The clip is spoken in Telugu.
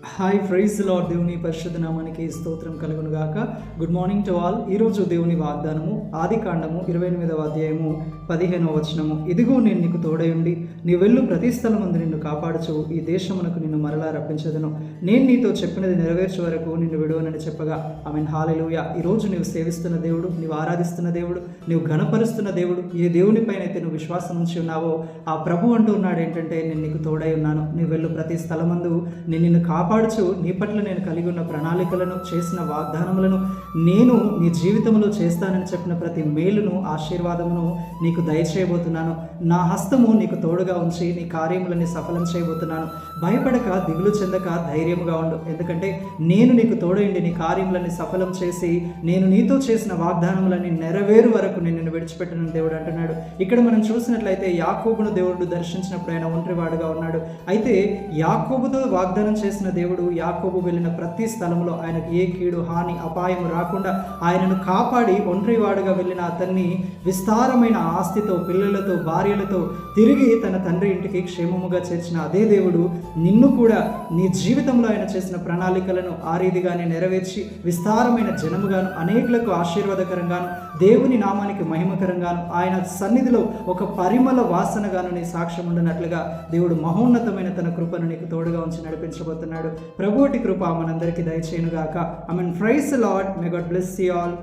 హాయ్ ఫ్రైజ్ లాడ్ దేవుని పరిశుద్ధ నామానికి స్తోత్రం కలుగును గాక గుడ్ మార్నింగ్ టు ఆల్ ఈరోజు దేవుని వాగ్దానము ఆది కాండము ఇరవై ఎనిమిదవ అధ్యాయము పదిహేనవ వచనము. ఇదిగో నేను నీకు తోడయుండి నీ వెళ్ళు ప్రతి స్థలమందు నిన్ను కాపాడుచు ఈ దేశమునకు నిన్ను మరలా రప్పించదను. నేను నీతో చెప్పినది నెరవేర్చే వరకు నిన్ను విడువనని చెప్పగా ఐ మీన్ హాలెలుయ ఈరోజు నీవు సేవిస్తున్న దేవుడు నీవు ఆరాధిస్తున్న దేవుడు నీవు గణపరుస్తున్న దేవుడు ఏ దేవునిపైన అయితే నువ్వు విశ్వాసం ఉంచి ఉన్నావో ఆ ప్రభు అంటూ ఉన్నాడు ఏంటంటే నేను నీకు తోడై ఉన్నాను. నీ వెళ్ళు ప్రతి స్థలమందు నేను నిన్ను కాపాడుచు నీ పట్ల నేను కలిగి ఉన్న ప్రణాళికలను చేసిన వాగ్దానములను నేను నీ జీవితంలో చేస్తానని చెప్పిన ప్రతి మేలును ఆశీర్వాదమును నీకు దయచేయబోతున్నాను. నా హస్తము నీకు తోడుగా ఉంచి నీ కార్యములని సఫలం చేయబోతున్నాను. భయపడక దిగులు చెందక ధైర్యముగా ఉండు. ఎందుకంటే నేను నీకు తోడైండి నీ కార్యములని సఫలం చేసి నేను నీతో చేసిన వాగ్దానములని నెరవేరు వరకు నేను నిన్ను విడిచిపెట్టను దేవుడు అంటున్నాడు. ఇక్కడ మనం చూసినట్లయితే యాకోబును దేవుడు దర్శించినప్పుడు ఆయన ఒంటరివాడుగా ఉన్నాడు. అయితే యాకోబుతో వాగ్దానం చేసిన దేవుడు యాకోబు వెళ్ళిన ప్రతి స్థలంలో ఆయనకు ఏ కీడు హాని అపాయం రాకుండా ఆయనను కాపాడి ఒంటరివాడుగా వెళ్ళిన అతన్ని విస్తారమైన ఆస్తితో పిల్లలతో భార్యలతో తిరిగి తన తండ్రి ఇంటికి క్షేమముగా చేర్చిన అదే దేవుడు నిన్ను కూడా నీ జీవితంలో ఆయన చేసిన ప్రణాళికలను ఆ రీతిగానే నెరవేర్చి విస్తారమైన జనముగాను అనేకులకు ఆశీర్వాదకరంగాను దేవుని నామానికి మహిమకరంగాను ఆయన సన్నిధిలో ఒక పరిమళ వాసనగాను నీ సాక్ష్యం ఉండనట్లుగా దేవుడు మహోన్నతమైన తన కృపను నీకు తోడుగా ఉంచి నడిపించబోతున్నాడు. ప్రభువుటి కృప మనందరికీ దయచేయునుగాక. I mean praise Lord may God bless you all